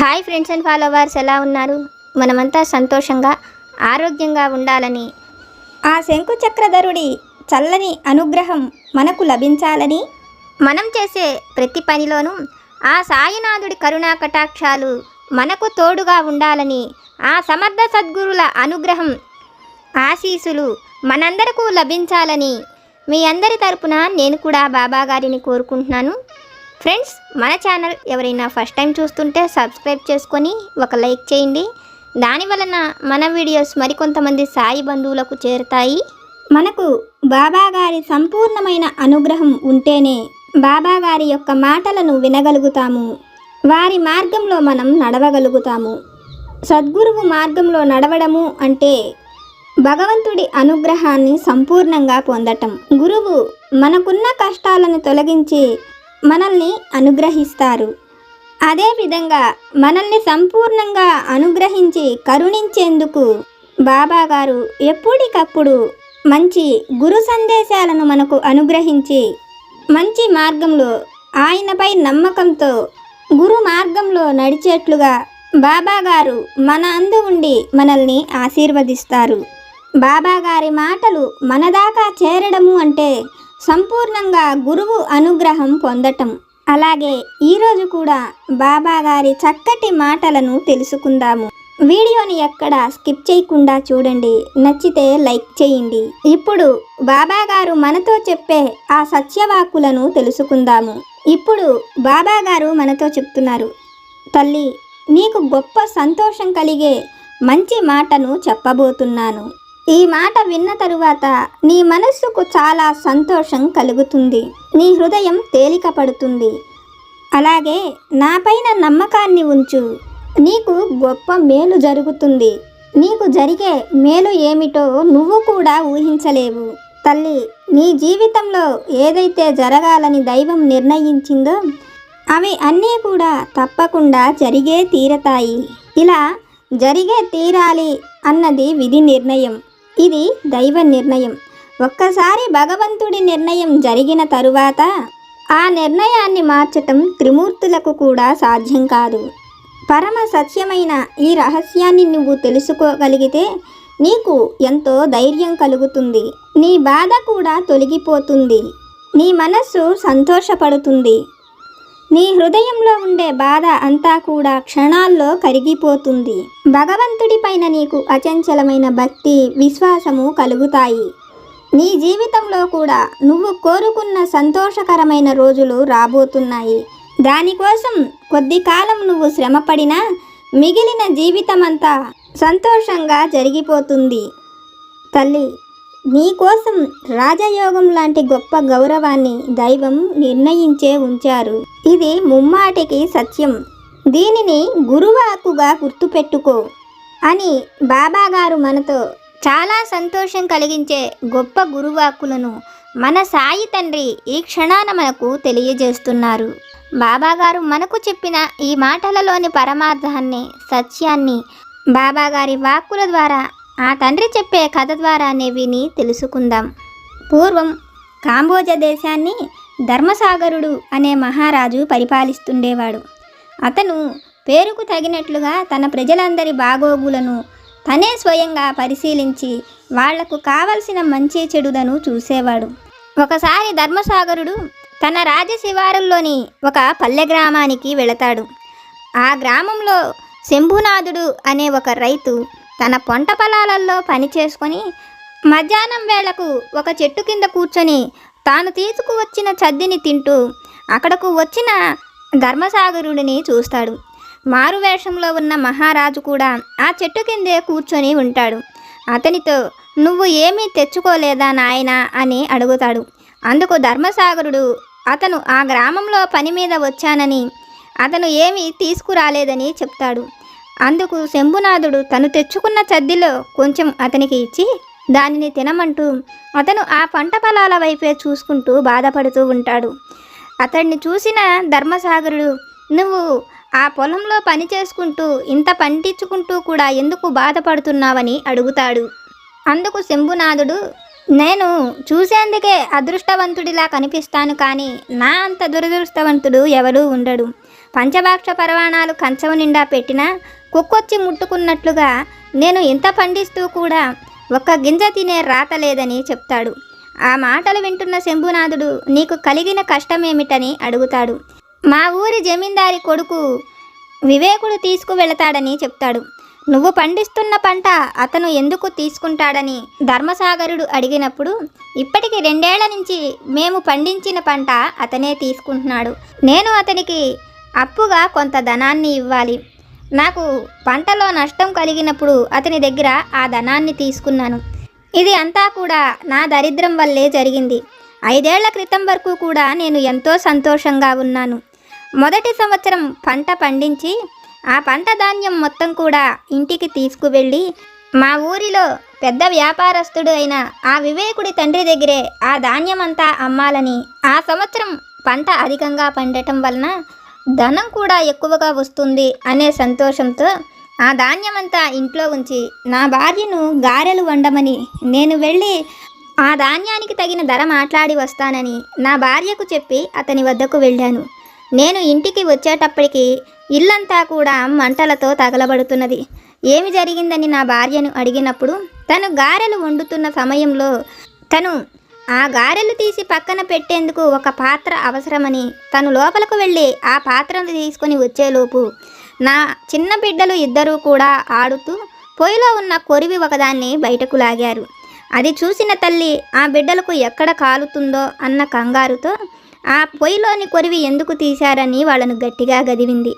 Hi friends and followers ఎలా ఉన్నారు? మనమంతా సంతోషంగా ఆరోగ్యంగా ఉండాలని. ఆ శంకు చక్రధరుడి చల్లని అనుగ్రహం మనకు లభించాలని. మనం చేసే ప్రతి పనిలోనూ ఆ సాయినాథుడి కరుణా కటాక్షాలు మనకు తోడుగా ఉండాలని ఆ సమర్థ సద్గురుల అనుగ్రహం ఆశీసులు మనందరకు లభించాలని మీ అందరి తరపున నేను కూడా బాబా గారిని కోరుకుంటున్నాను. ఫ్రెండ్స్ మన ఛానల్ ఎవరైనా ఫస్ట్ టైం చూస్తుంటే సబ్స్క్రైబ్ చేసుకొని ఒక లైక్ చేయండి. దాని వలన మన వీడియోస్ మరికొంతమంది సాయి బంధువులకు చేరుతాయి. మనకు బాబా గారి సంపూర్ణమైన అనుగ్రహం ఉంటేనే బాబా గారి యొక్క మాటలను వినగలుగుతాము. వారి మార్గంలో మనం నడవగలుగుతాము. సద్గురువు మార్గంలో నడవడము అంటే భగవంతుడి అనుగ్రహాన్ని సంపూర్ణంగా పొందటం. గురువు మనకున్న కష్టాలను తొలగించి మనల్ని అనుగ్రహిస్తారు. అదేవిధంగా మనల్ని సంపూర్ణంగా అనుగ్రహించి కరుణించేందుకు బాబాగారు ఎప్పటికప్పుడు మంచి గురు సందేశాలను మనకు అనుగ్రహించి మంచి మార్గంలో ఆయనపై నమ్మకంతో గురు మార్గంలో నడిచేట్లుగా బాబాగారు మన అందు ఉండి మనల్ని ఆశీర్వదిస్తారు. బాబాగారి మాటలు మనదాకా చేరడము అంటే సంపూర్ణంగా గురువు అనుగ్రహం పొందటం. అలాగే ఈరోజు కూడా బాబా గారి చక్కటి మాటలను తెలుసుకుందాము. వీడియోని ఎక్కడ స్కిప్ చేయకుండా చూడండి. నచ్చితే లైక్ చేయండి. ఇప్పుడు బాబా గారు మనతో చెప్పే ఆ సత్యవాకులను తెలుసుకుందాము. ఇప్పుడు బాబా గారు మనతో చెప్తున్నారు. తల్లి నీకు గొప్ప సంతోషం కలిగే మంచి మాటను చెప్పబోతున్నాను. ఈ మాట విన్న తరువాత నీ మనస్సుకు చాలా సంతోషం కలుగుతుంది. నీ హృదయం తేలిక పడుతుంది అలాగే నాపైన నమ్మకాన్ని ఉంచు. నీకు గొప్ప మేలు జరుగుతుంది. నీకు జరిగే మేలు ఏమిటో నువ్వు కూడా ఊహించలేవు. తల్లి నీ జీవితంలో ఏదైతే జరగాలని దైవం నిర్ణయించిందో అవి అన్నీ కూడా తప్పకుండా జరిగే తీరతాయి. ఇలా జరిగే తీరాలి అన్నది విధి నిర్ణయం. ఇది దైవ నిర్ణయం. ఒక్కసారి భగవంతుడి నిర్ణయం జరిగిన తరువాత ఆ నిర్ణయాన్ని మార్చటం త్రిమూర్తులకు కూడా సాధ్యం కాదు. పరమ సత్యమైన ఈ రహస్యాన్ని నువ్వు తెలుసుకోగలిగితే నీకు ఎంతో ధైర్యం కలుగుతుంది. నీ బాధ కూడా తొలగిపోతుంది. నీ మనస్సు సంతోషపడుతుంది. నీ హృదయంలో ఉండే బాధ అంతా కూడా క్షణాల్లో కరిగిపోతుంది. భగవంతుడిపైన నీకు అచంచలమైన భక్తి విశ్వాసము కలుగుతాయి. నీ జీవితంలో కూడా నువ్వు కోరుకున్న సంతోషకరమైన రోజులు రాబోతున్నాయి. దానికోసం కొద్ది కాలం నువ్వు శ్రమపడినా మిగిలిన జీవితమంతా సంతోషంగా జరిగిపోతుంది. తల్లి నీకోసం రాజయోగం లాంటి గొప్ప గౌరవాన్ని దైవం నిర్ణయించే ఉంచారు. ఇది ముమ్మాటికి సత్యం. దీనిని గురువాకుగా గుర్తుపెట్టుకో అని బాబాగారు మనతో చాలా సంతోషం కలిగించే గొప్ప గురువాక్కులను మన సాయి తండ్రి ఈ క్షణాన మనకు తెలియజేస్తున్నారు. బాబాగారు మనకు చెప్పిన ఈ మాటలలోని పరమార్థాన్ని సత్యాన్ని బాబాగారి వాక్కుల ద్వారా ఆ తండ్రి చెప్పే కథ ద్వారానే విని తెలుసుకుందాం. పూర్వం కాంబోజ దేశాన్ని ధర్మసాగరుడు అనే మహారాజు పరిపాలిస్తుండేవాడు. అతను పేరుకు తగినట్లుగా తన ప్రజలందరి బాగోగులను తనే స్వయంగా పరిశీలించి వాళ్ళకు కావలసిన మంచి చెడులను చూసేవాడు. ఒకసారి ధర్మసాగరుడు తన రాజశివారుల్లోని ఒక పల్లె గ్రామానికి వెళతాడు. ఆ గ్రామంలో శంభునాథుడు అనే ఒక రైతు తన పంట పొలాలలో పని చేసుకొని మధ్యాహ్నం వేళకు ఒక చెట్టు కింద కూర్చొని తాను తీసుకువచ్చిన చద్దిని తింటూ అక్కడకు వచ్చిన ధర్మసాగరుడిని చూస్తాడు. మారువేషంలో ఉన్న మహారాజు కూడా ఆ చెట్టు కిందే కూర్చొని ఉంటాడు. అతనితో నువ్వు ఏమీ తెచ్చుకోలేదా నాయనా? అని అడుగుతాడు. అందుకు ధర్మసాగరుడు అతను ఆ గ్రామంలో పని మీద వచ్చానని అతను ఏమీ తీసుకురాలేదని చెప్తాడు. అందుకు శంభునాథుడు తను తెచ్చుకున్న చద్దిలో కొంచెం అతనికి ఇచ్చి దానిని తినమంటూ అతను ఆ పంట పొలాల వైపే చూసుకుంటూ బాధపడుతూ ఉంటాడు. అతన్ని చూసిన ధర్మసాగరుడు నువ్వు ఆ పొలంలో పని చేసుకుంటూ ఇంత పండించుకుంటూ కూడా ఎందుకు బాధపడుతున్నావని అడుగుతాడు. అందుకు శంభునాథుడు నేను చూసేందుకే అదృష్టవంతుడిలా కనిపిస్తాను కానీ నా అంత దురదృష్టవంతుడు ఎవడూ ఉండడు. పంచభాక్ష పరవాణాలు కంచం నిండా పెట్టినా కుక్కొచ్చి ముట్టుకున్నట్లుగా నేను ఇంత పండిస్తూ కూడా ఒక్క గింజ తినే రాత లేదని చెప్తాడు. ఆ మాటలు వింటున్న శంభునాథుడు నీకు కలిగిన కష్టమేమిటని అడుగుతాడు. మా ఊరి జమీందారి కొడుకు వివేకుడు తీసుకువెళతాడని చెప్తాడు. నువ్వు పండిస్తున్న పంట అతను ఎందుకు తీసుకుంటాడని ధర్మసాగరుడు అడిగినప్పుడు ఇప్పటికి రెండేళ్ళ నుంచి మేము పండించిన పంట అతనే తీసుకుంటున్నాడు. నేను అతనికి అప్పుగా కొంత ధనాన్ని ఇవ్వాలి. నాకు పంటలో నష్టం కలిగినప్పుడు అతని దగ్గర ఆ ధనాన్ని తీసుకున్నాను. ఇది అంతా కూడా నా దరిద్రం వల్లే జరిగింది. ఐదేళ్ళ క్రితం వరకు కూడా నేను ఎంతో సంతోషంగా ఉన్నాను. మొదటి సంవత్సరం పంట పండించి ఆ పంట ధాన్యం మొత్తం కూడా ఇంటికి తీసుకువెళ్ళి మా ఊరిలో పెద్ద వ్యాపారస్తుడు అయిన ఆ వివేకుడి తండ్రి దగ్గరే ఆ ధాన్యమంతా అమ్మాలని ఆ సంవత్సరం పంట అధికంగా పండటం వలన ధనం కూడా ఎక్కువగా వస్తుంది అనే సంతోషంతో ఆ ధాన్యమంతా ఇంట్లో ఉంచి నా భార్యను గారెలు వండమని నేను వెళ్ళి ఆ ధాన్యానికి తగిన ధర మాట్లాడి వస్తానని నా భార్యకు చెప్పి అతని వద్దకు వెళ్ళాను. నేను ఇంటికి వచ్చేటప్పటికి ఇల్లంతా కూడా మంటలతో తగలబడుతున్నది. ఏమి జరిగిందని నా భార్యను అడిగినప్పుడు తను గారెలు వండుతున్న సమయంలో తను ఆ గారెలు తీసి పక్కన పెట్టేందుకు ఒక పాత్ర అవసరమని తను లోపలకు వెళ్ళి ఆ పాత్రను తీసుకొని వచ్చేలోపు నా చిన్న బిడ్డలు ఇద్దరూ కూడా ఆడుతూ పొయ్యిలో ఉన్న కొరివి ఒకదాన్ని బయటకు లాగారు. అది చూసిన తల్లి ఆ బిడ్డలకు ఎక్కడ కాలుతుందో అన్న కంగారుతో ఆ పొయ్యిలోని కొరివి ఎందుకు తీశారని వాళ్ళను గట్టిగా గదివింది.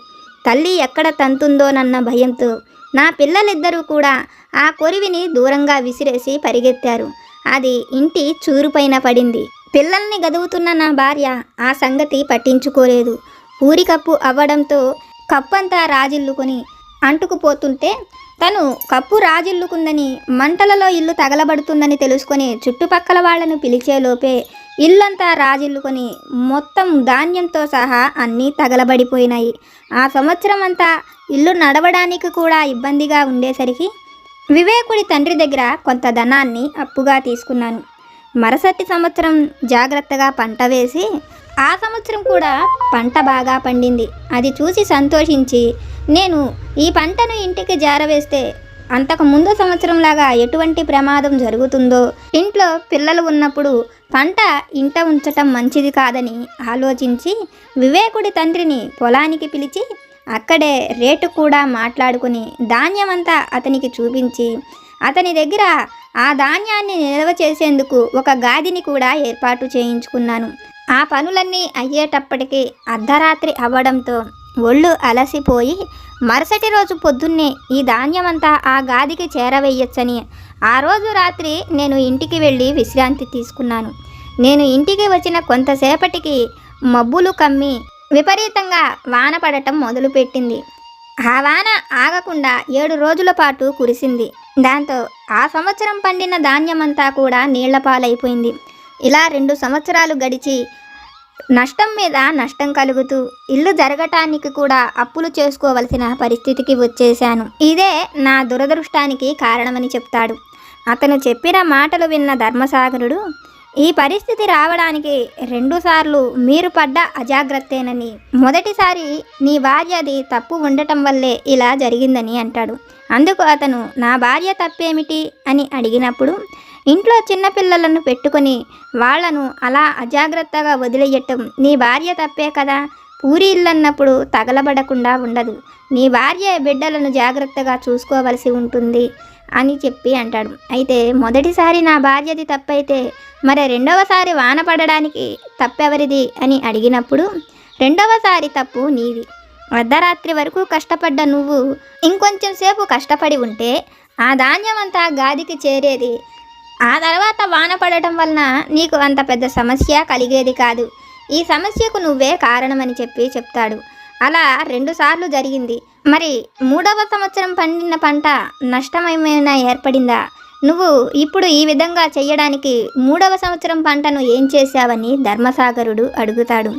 తల్లి ఎక్కడ తంతుందోనన్న భయంతో నా పిల్లలిద్దరూ కూడా ఆ కొరివిని దూరంగా విసిరేసి పరిగెత్తారు. అది ఇంటి చూరుపైన పడింది. పిల్లల్ని గదువుతున్న నా భార్య ఆ సంగతి పట్టించుకోలేదు. ఊరి కప్పు అవ్వడంతో కప్పంతా రాజిల్లుకొని అంటుకుపోతుంటే తను కప్పు రాజిల్లుకుందని మంటలలో ఇల్లు తగలబడుతుందని తెలుసుకొని చుట్టుపక్కల వాళ్ళను పిలిచేలోపే ఇల్లంతా రాజిల్లుకొని మొత్తం ధాన్యంతో సహా అన్నీ తగలబడిపోయినాయి. ఆ సంవత్సరం అంతా ఇల్లు నడవడానికి కూడా ఇబ్బందిగా ఉండేసరికి వివేకుడి తండ్రి దగ్గర కొంత ధనాన్ని అప్పుగా తీసుకున్నాను. మరుసటి సంవత్సరం జాగ్రత్తగా పంట వేసి ఆ సంవత్సరం కూడా పంట బాగా పండింది. అది చూసి సంతోషించి నేను ఈ పంటను ఇంటికి జారవేస్తే అంతకు ముందు సంవత్సరంలాగా ఎటువంటి ప్రమాదం జరుగుతుందో ఇంట్లో పిల్లలు ఉన్నప్పుడు పంట ఇంట ఉంచటం మంచిది కాదని ఆలోచించి వివేకుడి తండ్రిని పొలానికి పిలిచి అక్కడే రేటు కూడా మాట్లాడుకుని ధాన్యమంతా అతనికి చూపించి అతని దగ్గర ఆ ధాన్యాన్ని నిల్వ చేసేందుకు ఒక గాదిని కూడా ఏర్పాటు చేయించుకున్నాను. ఆ పనులన్నీ అయ్యేటప్పటికీ అర్ధరాత్రి అవ్వడంతో ఒళ్ళు అలసిపోయి మరుసటి రోజు పొద్దున్నే ఈ ధాన్యమంతా ఆ గాదికి చేరవేయచ్చని ఆ రోజు రాత్రి నేను ఇంటికి వెళ్ళి విశ్రాంతి తీసుకున్నాను. నేను ఇంటికి వచ్చిన కొంతసేపటికి మబ్బులు కమ్మి విపరీతంగా వాన పడటం మొదలుపెట్టింది. ఆ వాన ఆగకుండా ఏడు రోజుల పాటు కురిసింది. దాంతో ఆ సంవత్సరం పండిన ధాన్యమంతా కూడా నీళ్ళ పాలైపోయింది ఇలా రెండు సంవత్సరాలు గడిచి నష్టం మీద నష్టం కలుగుతూ ఇల్లు జరగటానికి కూడా అప్పులు చేసుకోవలసిన పరిస్థితికి వచ్చేశాను. ఇదే నా దురదృష్టానికి కారణమని చెప్తాడు. అతను చెప్పిన మాటలు విన్న ధర్మసాగరుడు ఈ పరిస్థితి రావడానికి రెండుసార్లు మీరు పడ్డ అజాగ్రత్తేనని. మొదటిసారి నీ భార్యది తప్పు ఉండటం వల్లే ఇలా జరిగిందని అంటాడు. అందుకు అతను నా భార్య తప్పేమిటి? అని అడిగినప్పుడు ఇంట్లో చిన్నపిల్లలను పెట్టుకొని వాళ్ళను అలా అజాగ్రత్తగా వదిలేయటం నీ భార్య తప్పే కదా? పూరి ఇల్లన్నప్పుడు తగలబడకుండా ఉండదు. నీ భార్య బిడ్డలను జాగ్రత్తగా చూసుకోవలసి ఉంటుంది. అని చెప్పి అంటాడు. అయితే మొదటిసారి నా భార్యది తప్పైతే మరి రెండవసారి వాన పడడానికి తప్పెవరిది అని అడిగినప్పుడు రెండవసారి తప్పు నీది. అర్ధరాత్రి వరకు కష్టపడ్డ నువ్వు ఇంకొంచెం సేపు కష్టపడి ఉంటే ఆ ధాన్యం అంతా గాదికి చేరేది. ఆ తర్వాత వాన పడటం వలన నీకు అంత పెద్ద సమస్య కలిగేది కాదు. ఈ సమస్యకు నువ్వే కారణమని చెప్పి చెప్తాడు. అలా రెండుసార్లు జరిగింది. మరి మూడవ సంవత్సరం పండిన పంట నష్టమేమైనా ఏర్పడిందా? నువ్వు ఇప్పుడు ఈ విధంగా చేయడానికి మూడవ సంవత్సరం పంటను ఏం చేశావని ధర్మసాగరుడు అడుగుతాడు.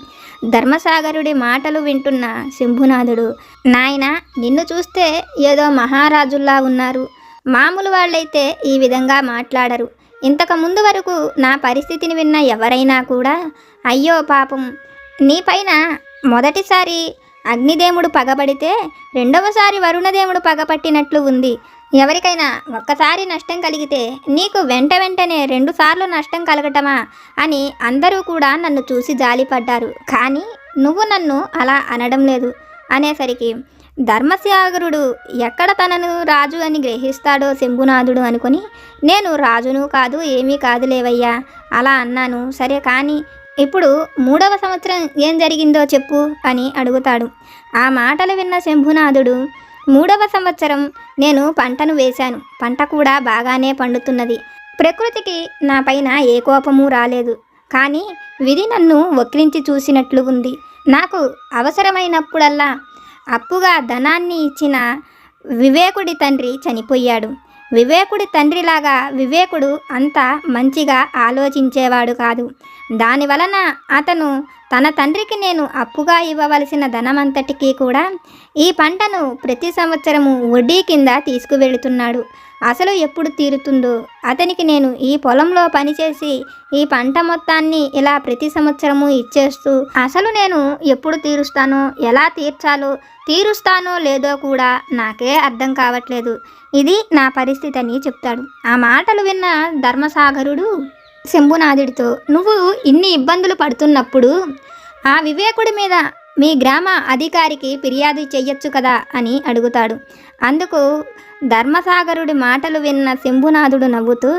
ధర్మసాగరుడి మాటలు వింటున్న శంభునాథుడు నాయన నిన్ను చూస్తే ఏదో మహారాజుల్లా ఉన్నారు. మామూలు వాళ్ళైతే ఈ విధంగా మాట్లాడరు. ఇంతకు ముందు వరకు నా పరిస్థితిని విన్న ఎవరైనా కూడా అయ్యో పాపం నీపైన మొదటిసారి అగ్నిదేవుడు పగబడితే రెండవసారి వరుణదేవుడు పగపట్టినట్లు ఉంది. ఎవరికైనా ఒక్కసారి నష్టం కలిగితే నీకు వెంట వెంటనే రెండుసార్లు నష్టం కలగటమా? అని అందరూ కూడా నన్ను చూసి జాలిపడ్డారు. కానీ నువ్వు నన్ను అలా అనడం లేదు. అనేసరికి ధర్మసాగరుడు ఎక్కడ తనను రాజు అని గ్రహిస్తాడో శంభునాథుడు అనుకుని నేను రాజును కాదు ఏమీ కాదులేవయ్యా? అలా అన్నాను. సరే కానీ ఇప్పుడు మూడవ సంవత్సరం ఏం జరిగిందో చెప్పు అని అడుగుతాడు. ఆ మాటలు విన్న శంభునాథుడు మూడవ సంవత్సరం నేను పంటను వేశాను. పంట కూడా బాగానే పండుతున్నది. ప్రకృతికి నా పైన ఏ కోపము రాలేదు. కానీ విధి నన్ను వక్రించి చూసినట్లు ఉంది. నాకు అవసరమైనప్పుడల్లా అప్పుగా ధనాన్ని ఇచ్చిన వివేకుడి తండ్రి చనిపోయాడు. వివేకుడి తండ్రిలాగా వివేకుడు అంత మంచిగా ఆలోచించేవాడు కాదు. దాని వలన అతను తన తండ్రికి నేను అప్పుగా ఇవ్వవలసిన ధనమంతటికీ కూడా ఈ పంటను ప్రతి సంవత్సరము వడ్డీ కింద తీసుకువెళుతున్నాడు. అసలు ఎప్పుడు తీరుతుందో అతనికి నేను ఈ పొలంలో పనిచేసి ఈ పంట మొత్తాన్ని ఇలా ప్రతి సంవత్సరము ఇచ్చేస్తూ అసలు నేను ఎప్పుడు తీరుస్తానో ఎలా తీర్చాలో తీరుస్తానో లేదో కూడా నాకే అర్థం కావట్లేదు. ఇది నా పరిస్థితి అని చెప్తాడు. ఆ మాటలు విన్న ధర్మసాగరుడు శంభునాథుడితో నువ్వు ఇన్ని ఇబ్బందులు పడుతున్నప్పుడు ఆ వివేకుడి మీద మీ గ్రామ అధికారికి ఫిర్యాదు చెయ్యొచ్చు కదా? అని అడుగుతాడు. అందుకు ధర్మసాగరుడి మాటలు విన్న శంభునాథుడు నవ్వుతూ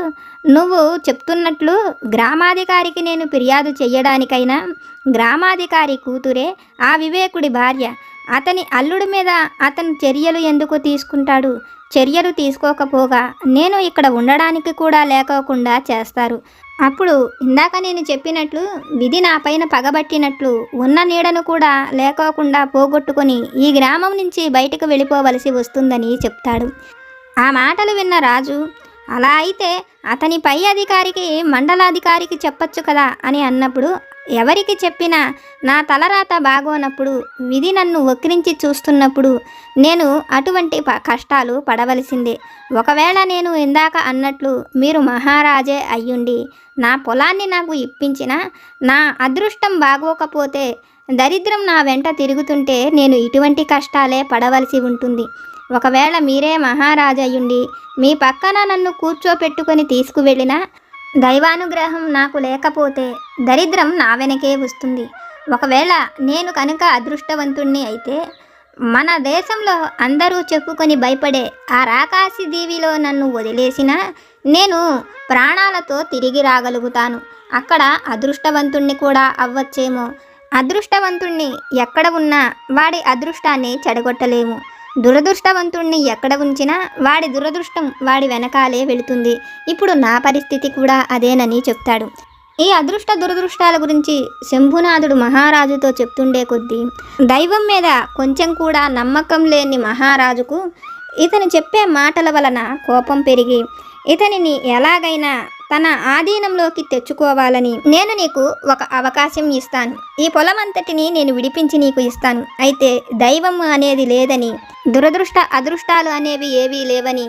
నువ్వు చెప్తున్నట్లు గ్రామాధికారికి నేను ఫిర్యాదు చేయడానికైనా గ్రామాధికారి కూతురే ఆ వివేకుడి భార్య. అతని అల్లుడి మీద అతను చర్యలు ఎందుకు తీసుకుంటాడు? చర్యలు తీసుకోకపోగా నేను ఇక్కడ ఉండడానికి కూడా లేకోకుండా చేస్తారు. అప్పుడు ఇందాక నేను చెప్పినట్లు విధి నా పైన పగబట్టినట్లు ఉన్న నీడను కూడా లేకోకుండా పోగొట్టుకొని ఈ గ్రామం నుంచి బయటకు వెళ్ళిపోవలసి వస్తుందని చెప్తాడు. ఆ మాటలు విన్న రాజు అలా అయితే అతని పై అధికారికి మండలాధికారికి చెప్పొచ్చు కదా? అని అన్నప్పుడు ఎవరికి చెప్పినా నా తలరాత బాగోనప్పుడు విధి నన్ను వక్రించి చూస్తున్నప్పుడు నేను అటువంటి ప- కష్టాలు పడవలసిందే. ఒకవేళ నేను ఇందాక అన్నట్లు మీరు మహారాజే అయ్యుండి నా పొలాన్ని నాకు ఇప్పించిన నా అదృష్టం బాగోకపోతే దరిద్రం నా వెంట తిరుగుతుంటే నేను ఇటువంటి కష్టాలే పడవలసి ఉంటుంది. ఒకవేళ మీరే మహారాజయ్యుండి మీ పక్కన నన్ను కూర్చోపెట్టుకొని తీసుకువెళ్ళినా దైవానుగ్రహం నాకు లేకపోతే దరిద్రం నా వెనకే వస్తుంది. ఒకవేళ నేను కనుక అదృష్టవంతుణ్ణి అయితే మన దేశంలో అందరూ చెప్పుకొని భయపడే ఆ రాకాసి దీవిలో నన్ను వదిలేసినా నేను ప్రాణాలతో తిరిగి రాగలుగుతాను. అక్కడ అదృష్టవంతుణ్ణి కూడా అవ్వచ్చేమో. అదృష్టవంతుణ్ణి ఎక్కడ ఉన్నా వాడి అదృష్టాన్ని చెడగొట్టలేము. దురదృష్టవంతుణ్ణి ఎక్కడ ఉంచినా వాడి దురదృష్టం వాడి వెనకాలే వెళుతుంది. ఇప్పుడు నా పరిస్థితి కూడా అదేనని చెప్తాడు. ఈ అదృష్ట దురదృష్టాల గురించి శంభునాథుడు మహారాజుతో చెప్తుండే కొద్దీ దైవం మీద కొంచెం కూడా నమ్మకం లేని మహారాజుకు ఇతను చెప్పే మాటల వలన కోపం పెరిగి ఇతనిని ఎలాగైనా తన ఆధీనంలోకి తెచ్చుకోవాలని నేను నీకు ఒక అవకాశం ఇస్తాను. ఈ పొలం అంతటిని నేను విడిపించి నీకు ఇస్తాను. అయితే దైవం అనేది లేదని దురదృష్ట అదృష్టాలు అనేవి ఏవీ లేవని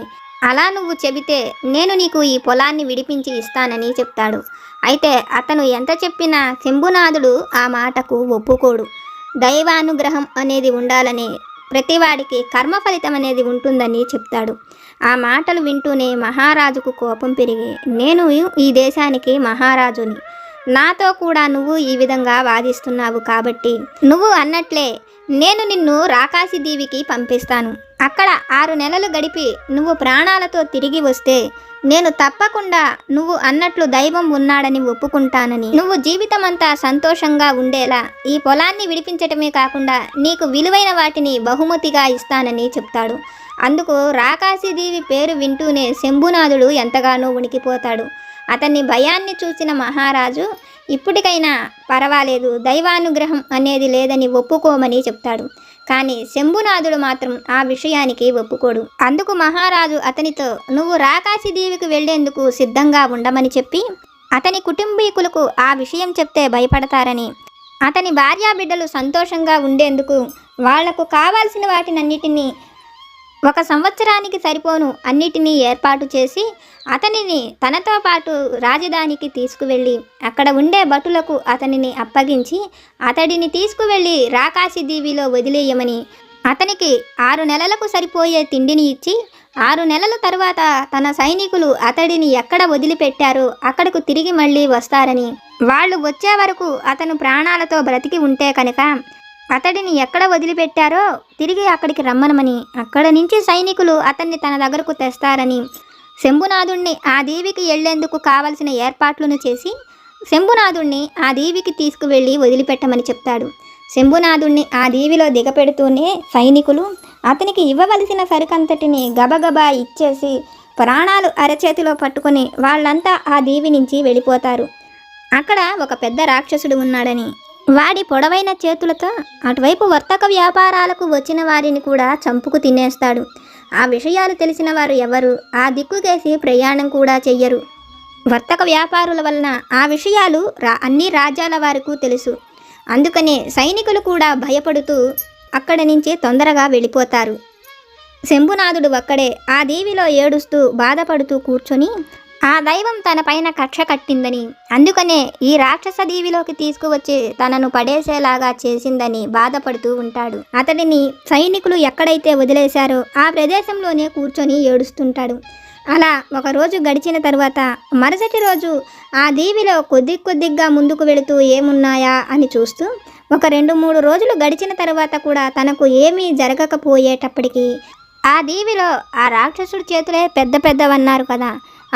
అలా నువ్వు చెబితే నేను నీకు ఈ పొలాన్ని విడిపించి ఇస్తానని చెప్తాడు. అయితే అతను ఎంత చెప్పినా శంభునాథుడు ఆ మాటకు ఒప్పుకోడు. దైవానుగ్రహం అనేది ఉండాలని ప్రతివాడికి కర్మ ఫలితం అనేది ఉంటుందని చెప్తాడు. ఆ మాటలు వింటూనే మహారాజుకు కోపం పెరిగి నేను ఈ దేశానికి మహారాజుని. నాతో కూడా నువ్వు ఈ విధంగా వాదిస్తున్నావు కాబట్టి నువ్వు అన్నట్లే నేను నిన్ను రాకాసి దీవికి పంపిస్తాను. అక్కడ ఆరు నెలలు గడిపి నువ్వు ప్రాణాలతో తిరిగి వస్తే నేను తప్పకుండా నువ్వు అన్నట్లు దైవం ఉన్నాడని ఒప్పుకుంటానని. నువ్వు జీవితమంతా సంతోషంగా ఉండేలా ఈ పొలాన్ని విడిపించటమే కాకుండా నీకు విలువైన వాటిని బహుమతిగా ఇస్తానని చెప్తాడు. అందుకు రాకాశీదేవి పేరు వింటూనే శంభునాథుడు ఎంతగానో ఉనికిపోతాడు. అతన్ని భయాన్ని చూసిన మహారాజు ఇప్పటికైనా పర్వాలేదు దైవానుగ్రహం అనేది లేదని ఒప్పుకోమని చెప్తాడు. కానీ శంభునాథుడు మాత్రం ఆ విషయానికి ఒప్పుకోడు. అందుకు మహారాజు అతనితో నువ్వు రాకాశీదేవికి వెళ్ళేందుకు సిద్ధంగా ఉండమని చెప్పి అతని కుటుంబీకులకు ఆ విషయం చెప్తే భయపడతారని అతని భార్యాబిడ్డలు సంతోషంగా ఉండేందుకు వాళ్ళకు కావాల్సిన వాటినన్నిటినీ ఒక సంవత్సరానికి సరిపోను అన్నిటినీ ఏర్పాటు చేసి అతనిని తనతో పాటు రాజధానికి తీసుకువెళ్ళి అక్కడ ఉండే భటులకు అతనిని అప్పగించి అతడిని తీసుకువెళ్ళి రాకాసి దీవిలో వదిలేయమని అతనికి ఆరు నెలలకు సరిపోయే తిండిని ఇచ్చి ఆరు నెలల తర్వాత తన సైనికులు అతడిని ఎక్కడ వదిలిపెట్టారో అక్కడకు తిరిగి మళ్ళీ వస్తారని. వాళ్ళు వచ్చే వరకు అతను ప్రాణాలతో బ్రతికి ఉంటే కనుక అతడిని ఎక్కడ వదిలిపెట్టారో తిరిగి అక్కడికి రమ్మనమని. అక్కడ నుంచి సైనికులు అతన్ని తన దగ్గరకు తెస్తారని. శంభునాథుణ్ణి ఆ దీవికి వెళ్ళేందుకు కావలసిన ఏర్పాట్లను చేసి శంభునాథుణ్ణి ఆ దీవికి తీసుకువెళ్ళి వదిలిపెట్టమని చెప్తాడు. శంభునాథుణ్ణి ఆ దీవిలో దిగపెడుతూనే సైనికులు అతనికి ఇవ్వవలసిన సరుకంతటిని గబగబా ఇచ్చేసి ప్రాణాలు అరచేతిలో పట్టుకొని వాళ్ళంతా ఆ దీవి నుంచి వెళ్ళిపోతారు. అక్కడ ఒక పెద్ద రాక్షసుడు ఉన్నాడని. వాడి పొడవైన చేతులతో అటువైపు వర్తక వ్యాపారాలకు వచ్చిన వారిని కూడా చంపుకు తినేస్తాడు. ఆ విషయాలు తెలిసిన వారు ఎవరు? ఆ దిక్కుకేసి ప్రయాణం కూడా చెయ్యరు. వర్తక వ్యాపారుల వలన ఆ విషయాలు రా అన్ని రాజ్యాల వారికి తెలుసు. అందుకనే సైనికులు కూడా భయపడుతూ అక్కడి నుంచి తొందరగా వెళ్ళిపోతారు. శంభునాథుడు ఒక్కడే ఆ దేవిలో ఏడుస్తూ బాధపడుతూ కూర్చొని ఆ దైవం తన పైన కక్ష కట్టిందని. అందుకనే ఈ రాక్షస దీవిలోకి తీసుకువచ్చి తనను పడేసేలాగా చేసిందని బాధపడుతూ ఉంటాడు. అతడిని సైనికులు ఎక్కడైతే వదిలేశారో ఆ ప్రదేశంలోనే కూర్చొని ఏడుస్తుంటాడు. అలా ఒకరోజు గడిచిన తర్వాత మరుసటి రోజు ఆ దీవిలో కొద్ది కొద్దిగా ముందుకు వెళుతూ ఏమున్నాయా అని చూస్తూ ఒక రెండు మూడు రోజులు గడిచిన తర్వాత కూడా తనకు ఏమీ జరగకపోయేటప్పటికీ ఆ దీవిలో ఆ రాక్షసుడి చేతులే పెద్ద పెద్దవన్నారు కదా.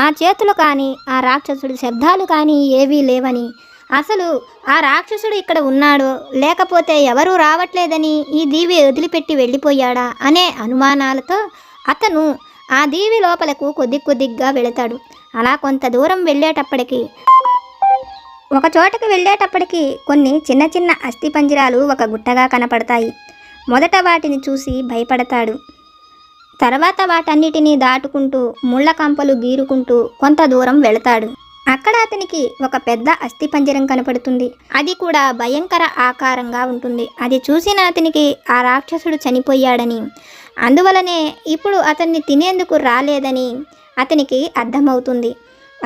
ఆ చేతులు కానీ ఆ రాక్షసుడి శబ్దాలు కానీ ఏవీ లేవని. అసలు ఆ రాక్షసుడు ఇక్కడ ఉన్నాడో లేకపోతే ఎవరూ రావట్లేదని ఈ దీవి వదిలిపెట్టి వెళ్ళిపోయాడా అనే అనుమానాలతో అతను ఆ దీవి లోపలకు కొద్ది కొద్దిగా వెళతాడు. అలా కొంత దూరం వెళ్ళేటప్పటికి ఒక చోటకి వెళ్ళేటప్పటికి కొన్ని చిన్న చిన్న అస్థిపంజరాలు ఒక గుట్టగా కనపడతాయి. మొదట వాటిని చూసి భయపడతాడు. తర్వాత వాటన్నిటినీ దాటుకుంటూ ముళ్ళ కంపలు గీరుకుంటూ కొంత దూరం వెళతాడు. అక్కడ అతనికి ఒక పెద్ద అస్థిపంజరం కనపడుతుంది. అది కూడా భయంకర ఆకారంగా ఉంటుంది. అది చూసిన అతనికి ఆ రాక్షసుడు చనిపోయాడని. అందువలనే ఇప్పుడు అతన్ని తినేందుకు రాలేదని అతనికి అర్థమవుతుంది.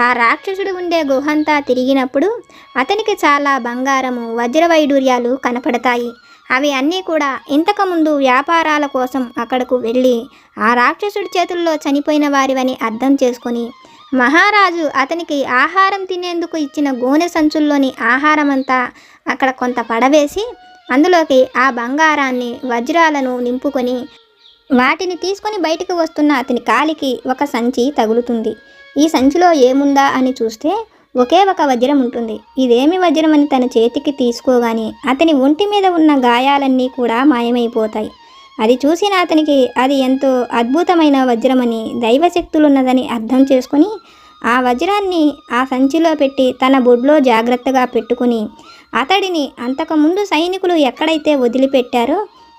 ఆ రాక్షసుడు ఉండే గుహంతా తిరిగినప్పుడు అతనికి చాలా బంగారము వజ్రవైడూర్యాలు కనపడతాయి. అవి అన్నీ కూడా ఇంతకుముందు వ్యాపారాల కోసం అక్కడకు వెళ్ళి ఆ రాక్షసుడి చేతుల్లో చనిపోయిన వారివని అర్థం చేసుకొని మహారాజు అతనికి ఆహారం తినేందుకు ఇచ్చిన గోనె సంచుల్లోని ఆహారమంతా అక్కడ కొంత పడవేసి అందులోకి ఆ బంగారాన్ని వజ్రాలను నింపుకొని వాటిని తీసుకొని బయటకు వస్తున్న అతని కాలికి ఒక సంచి తగులుతుంది. ఈ సంచిలో ఏముందా అని చూస్తే ఒకే ఒక వజ్రం ఉంటుంది. ఇదేమి వజ్రం అని తన చేతికి తీసుకోగానే అతని ఒంటి మీద ఉన్న గాయాలన్నీ కూడా మాయమైపోతాయి. అది చూసిన అతనికి అది ఎంతో అద్భుతమైన వజ్రమని దైవశక్తులున్నదని అర్థం చేసుకుని ఆ వజ్రాన్ని ఆ సంచిలో పెట్టి తన బొడ్లో జాగ్రత్తగా పెట్టుకుని అతడిని అంతకుముందు సైనికులు ఎక్కడైతే వదిలిపెట్టారో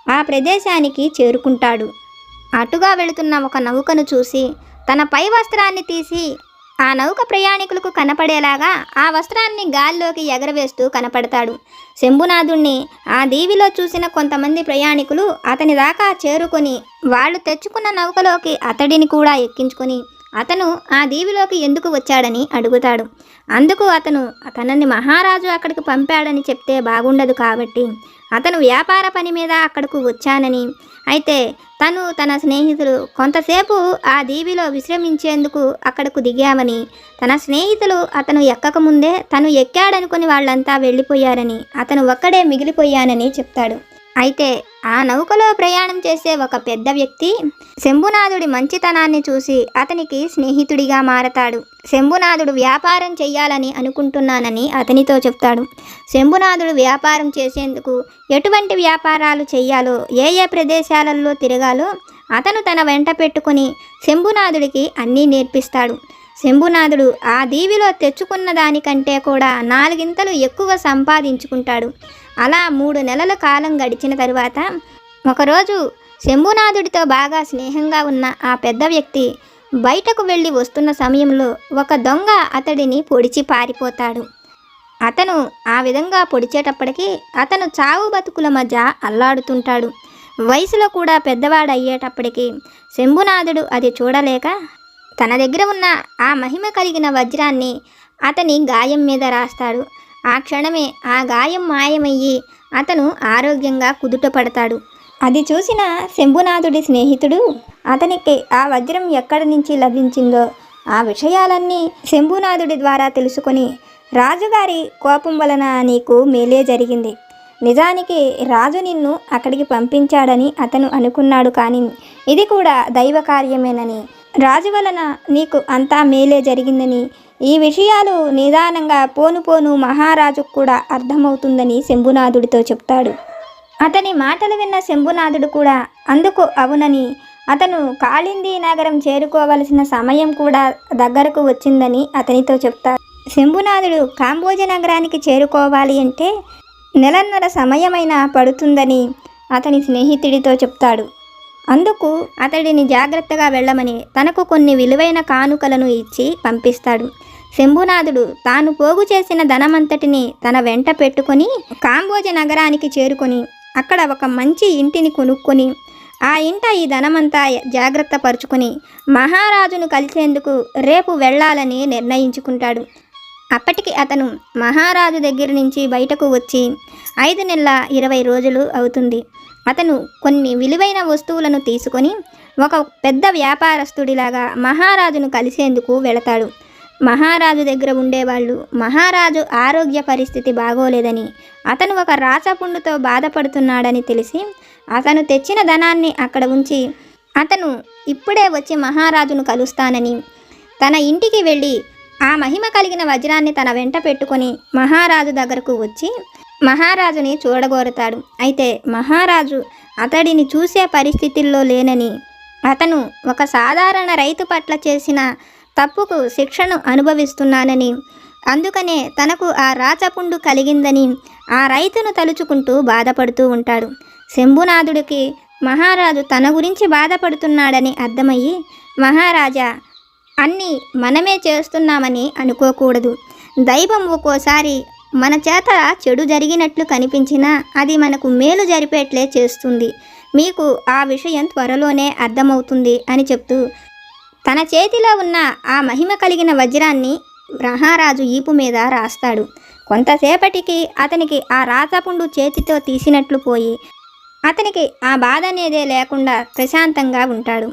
ఆ ప్రదేశానికి చేరుకుంటాడు. అటుగా వెళుతున్న ఒక నౌకను చూసి తన పై వస్త్రాన్ని తీసి ఆ నౌక ప్రయాణికులకు కనపడేలాగా ఆ వస్త్రాన్ని గాల్లోకి ఎగరవేస్తూ కనపడతాడు. శంభునాథుణ్ణి ఆ దీవిలో చూసిన కొంతమంది ప్రయాణికులు అతని దాకా చేరుకొని వాళ్ళు తెచ్చుకున్న నౌకలోకి అతడిని కూడా ఎక్కించుకొని అతను ఆ దీవిలోకి ఎందుకు వచ్చాడని అడుగుతాడు. అందుకు అతను తనని మహారాజు అక్కడికి పంపాడని చెప్తే బాగుండదు కాబట్టి అతను వ్యాపార పని మీద అక్కడకు వచ్చానని. అయితే తను తన స్నేహితులు కొంతసేపు ఆ దీవిలో విశ్రమించేందుకు అక్కడకు దిగామని తన స్నేహితులు అతను ఎక్కకముందే తను ఎక్కాడనుకుని వాళ్ళంతా వెళ్ళిపోయారని అతను ఒక్కడే మిగిలిపోయానని చెప్తాడు. అయితే ఆ నౌకలో ప్రయాణం చేసే ఒక పెద్ద వ్యక్తి శంభునాథుడి మంచితనాన్ని చూసి అతనికి స్నేహితుడిగా మారతాడు. శంభునాథుడు వ్యాపారం చెయ్యాలని అనుకుంటున్నానని అతనితో చెప్తాడు. శంభునాథుడు వ్యాపారం చేసేందుకు ఎటువంటి వ్యాపారాలు చేయాలో ఏ ఏ ప్రదేశాలలో తిరగాలో అతను తన వెంట పెట్టుకుని శంభునాథుడికి అన్నీ నేర్పిస్తాడు. శంభునాథుడు ఆ దీవిలో తెచ్చుకున్న దానికంటే కూడా నాలుగింతలు ఎక్కువ సంపాదించుకుంటాడు. అలా మూడు నెలల కాలం గడిచిన తరువాత ఒకరోజు శంభునాథుడితో బాగా స్నేహంగా ఉన్న ఆ పెద్ద వ్యక్తి బయటకు వెళ్ళి వస్తున్న సమయంలో ఒక దొంగ అతడిని పొడిచి పారిపోతాడు. అతను ఆ విధంగా పొడిచేటప్పటికీ అతను చావు బతుకుల మధ్య అల్లాడుతుంటాడు. వయసులో కూడా పెద్దవాడయ్యేటప్పటికి శంభునాథుడు అది చూడలేక తన దగ్గర ఉన్న ఆ మహిమ కలిగిన వజ్రాన్ని అతని గాయం మీద రాస్తాడు. ఆ క్షణమే ఆ గాయం మాయమయ్యి అతను ఆరోగ్యంగా కుదుట పడతాడు అది చూసిన శంభునాథుడి స్నేహితుడు అతనికి ఆ వజ్రం ఎక్కడి నుంచి లభించిందో ఆ విషయాలన్నీ శంభునాథుడి ద్వారా తెలుసుకొని రాజుగారి కోపం వలన నీకు మేలే జరిగింది. నిజానికి రాజు నిన్ను అక్కడికి పంపించాడని అతను అనుకున్నాడు కానీ ఇది కూడా దైవ కార్యమేనని రాజు వలన నీకు అంతా మేలే జరిగిందని. ఈ విషయాలు నిదానంగా పోను పోను మహారాజుకు కూడా అర్థమవుతుందని శంభునాథుడితో చెప్తాడు. అతని మాటలు విన్న శంభునాథుడు కూడా అందుకు అవునని. అతను కాళింది నగరం చేరుకోవలసిన సమయం కూడా దగ్గరకు వచ్చిందని అతనితో చెప్తాడు. శంభునాథుడు కాంబోజ నగరానికి చేరుకోవాలి అంటే నెలన్నర సమయమైనా పడుతుందని అతని స్నేహితుడితో చెప్తాడు. అందుకు అతడిని జాగ్రత్తగా వెళ్ళమని తనకు కొన్ని విలువైన కానుకలను ఇచ్చి పంపిస్తాడు. శంభునాథుడు తాను పోగు చేసిన ధనమంతటిని తన వెంట పెట్టుకొని కాంబోజ నగరానికి చేరుకొని అక్కడ ఒక మంచి ఇంటిని కొనుక్కొని ఆ ఇంట ఈ ధనమంతా జాగ్రత్త పరుచుకొని మహారాజును కలిసేందుకు రేపు వెళ్ళాలని నిర్ణయించుకుంటాడు. అప్పటికి అతను మహారాజు దగ్గర నుంచి బయటకు వచ్చి ఐదు నెలల ఇరవై రోజులు అవుతుంది. అతను కొన్ని విలువైన వస్తువులను తీసుకొని ఒక పెద్ద వ్యాపారస్తుడిలాగా మహారాజును కలిసేందుకు వెళతాడు. మహారాజు దగ్గర ఉండేవాళ్ళు మహారాజు ఆరోగ్య పరిస్థితి బాగోలేదని అతను ఒక రాచపుండుతో బాధపడుతున్నాడని తెలిసి అతను తెచ్చిన ధనాన్ని అక్కడ ఉంచి అతను ఇప్పుడే వచ్చి మహారాజును కలుస్తానని తన ఇంటికి వెళ్ళి ఆ మహిమ కలిగిన వజ్రాన్ని తన వెంట పెట్టుకొని మహారాజు దగ్గరకు వచ్చి మహారాజుని చూడగోరుతాడు. అయితే మహారాజు అతడిని చూసే పరిస్థితుల్లో లేనని అతను ఒక సాధారణ రైతు పట్ల చేసిన తప్పుకు శిక్షను అనుభవిస్తున్నానని అందుకనే తనకు ఆ రాచపుండు కలిగిందని ఆ రైతును తలుచుకుంటూ బాధపడుతూ ఉంటాడు. శంభునాథుడికి మహారాజు తన గురించి బాధపడుతున్నాడని అర్థమయ్యి మహారాజా అన్నీ మనమే చేస్తున్నామని అనుకోకూడదు. దైవం ఒక్కోసారి మన చేత చెడు జరిగినట్లు కనిపించినా అది మనకు మేలు జరిపేట్లే చేస్తుంది. మీకు ఆ విషయం త్వరలోనే అర్థమవుతుంది అని చెప్తూ తన చేతిలో ఉన్న ఆ మహిమ కలిగిన వజ్రాన్ని మహారాజు ఈపు మీద రాస్తాడు. కొంతసేపటికి అతనికి ఆ రాతపుండు చేతితో తీసినట్లు పోయి అతనికి ఆ బాధ అనేదే లేకుండా ప్రశాంతంగా ఉంటాడు.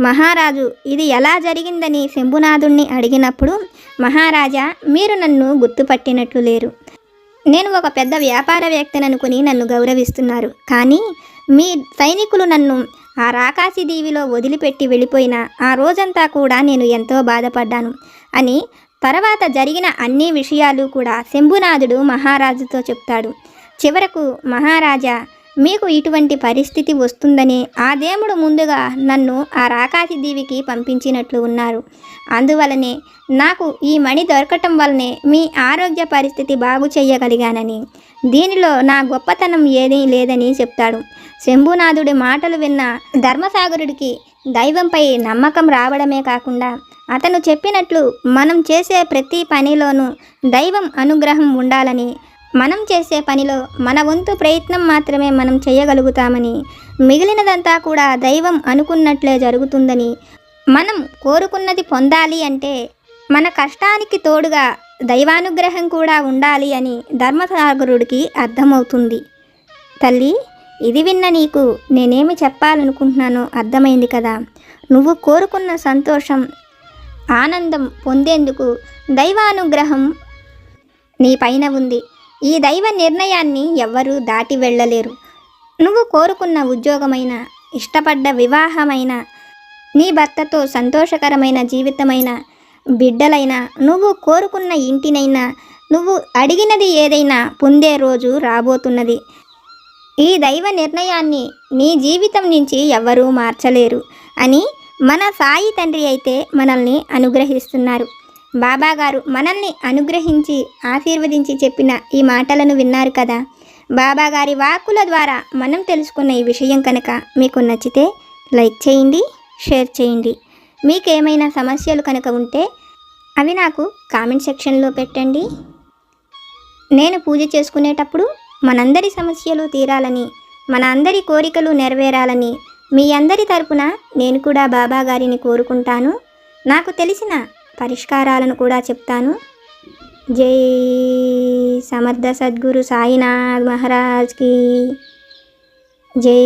మహారాజు ఇది ఎలా జరిగిందని శంభునాథుణ్ణి అడిగినప్పుడు మహారాజా మీరు నన్ను గుర్తుపట్టినట్లు లేరు. నేను ఒక పెద్ద వ్యాపారవేత్తననుకుని నన్ను గౌరవిస్తున్నారు. కానీ మీ సైనికులు నన్ను ఆ రాకాసి దీవిలో వదిలిపెట్టి వెళ్ళిపోయిన ఆ రోజంతా కూడా నేను ఎంతో బాధపడ్డాను అని తర్వాత జరిగిన అన్ని విషయాలు కూడా శంభునాథుడు మహారాజుతో చెప్తాడు. చివరకు మహారాజా మీకు ఇటువంటి పరిస్థితి వస్తుందని ఆ దేవుడు ముందుగా నన్ను ఆ రాకాసి దీవికి పంపించినట్లు ఉన్నారు. అందువలనే నాకు ఈ మణి దొరకటం వలనే మీ ఆరోగ్య పరిస్థితి బాగు చేయగలిగానని. దీనిలో నా గొప్పతనం ఏదీ లేదని చెప్తాడు. శంభునాథుడి మాటలు విన్న ధర్మసాగరుడికి దైవంపై నమ్మకం రావడమే కాకుండా అతను చెప్పినట్లు మనం చేసే ప్రతి పనిలోనూ దైవం అనుగ్రహం ఉండాలని మనం చేసే పనిలో మన వంతు ప్రయత్నం మాత్రమే మనం చేయగలుగుతామని మిగిలినదంతా కూడా దైవం అనుకున్నట్లే జరుగుతుందని మనం కోరుకున్నది పొందాలి అంటే మన కష్టానికి తోడుగా దైవానుగ్రహం కూడా ఉండాలి అని ధర్మసాగరుడికి అర్థమవుతుంది. తల్లి ఇది విన్న నీకు నేనేమి చెప్పాలనుకుంటున్నానో అర్థమైంది కదా. నువ్వు కోరుకున్న సంతోషం ఆనందం పొందేందుకు దైవానుగ్రహం నీ పైన ఉంది. ఈ దైవ నిర్ణయాన్ని ఎవ్వరూ దాటి వెళ్ళలేరు. నువ్వు కోరుకున్న ఉద్యోగమైన ఇష్టపడ్డ వివాహమైన నీ భర్తతో సంతోషకరమైన జీవితమైన బిడ్డలైనా నువ్వు కోరుకున్న ఇంటినైనా నువ్వు అడిగినది ఏదైనా పొందే రోజు రాబోతున్నది. ఈ దైవ నిర్ణయాన్ని నీ జీవితం నుంచి ఎవ్వరూ మార్చలేరు అని మన సాయి తండ్రి అయితే మనల్ని అనుగ్రహిస్తున్నారు. బాబాగారు మనల్ని అనుగ్రహించి ఆశీర్వదించి చెప్పిన ఈ మాటలను విన్నారు కదా. బాబాగారి వాక్కుల ద్వారా మనం తెలుసుకున్న ఈ విషయం కనుక మీకు నచ్చితే లైక్ చేయండి షేర్ చేయండి. మీకేమైనా సమస్యలు కనుక ఉంటే అవి నాకు కామెంట్ సెక్షన్లో పెట్టండి. నేను పూజ చేసుకునేటప్పుడు మనందరి సమస్యలు తీరాలని మన అందరి కోరికలు నెరవేరాలని మీ అందరి తరపున నేను కూడా బాబాగారిని కోరుకుంటాను. నాకు తెలిసిన పరిష్కారాలను కూడా చెప్తాను. జై సమర్థ సద్గురు సాయినాథ్ మహారాజ్కి జై